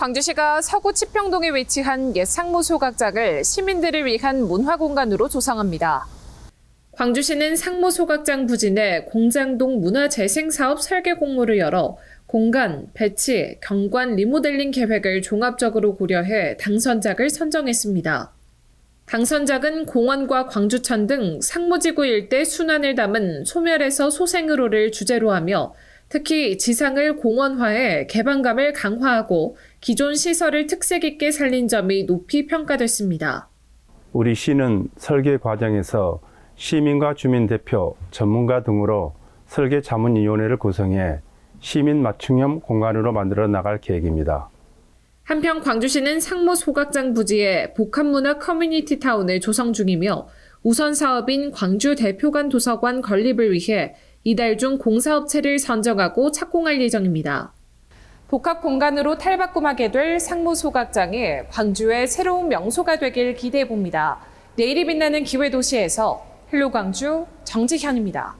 광주시가 서구 치평동에 위치한 옛 상무 소 각장을 시민들을 위한 문화 공간으로 조성합니다. 광주시는 상무 소각장 부진에 공장동 문화재생사업 설계 공모를 열어 공간, 배치, 경관 리모델링 계획을 종합적으로 고려해 당선작을 선정했습니다. 당선작은 공원과 광주천 등 상무지구 일대 순환을 담은 소멸에서 소생으로를 주제로 하며 특히 지상을 공원화해 개방감을 강화하고 기존 시설을 특색 있게 살린 점이 높이 평가됐습니다. 우리 시는 설계 과정에서 시민과 주민 대표, 전문가 등으로 설계 자문위원회를 구성해 시민 맞춤형 공간으로 만들어 나갈 계획입니다. 한편 광주시는 상무 소각장 부지에 복합문화 커뮤니티 타운을 조성 중이며 우선 사업인 광주 대표관 도서관 건립을 위해 이달 중 공사업체를 선정하고 착공할 예정입니다. 복합 공간으로 탈바꿈하게 될 상무 소각장이 광주의 새로운 명소가 되길 기대해 봅니다. 내일이 빛나는 기회 도시에서 헬로 광주 정지현입니다.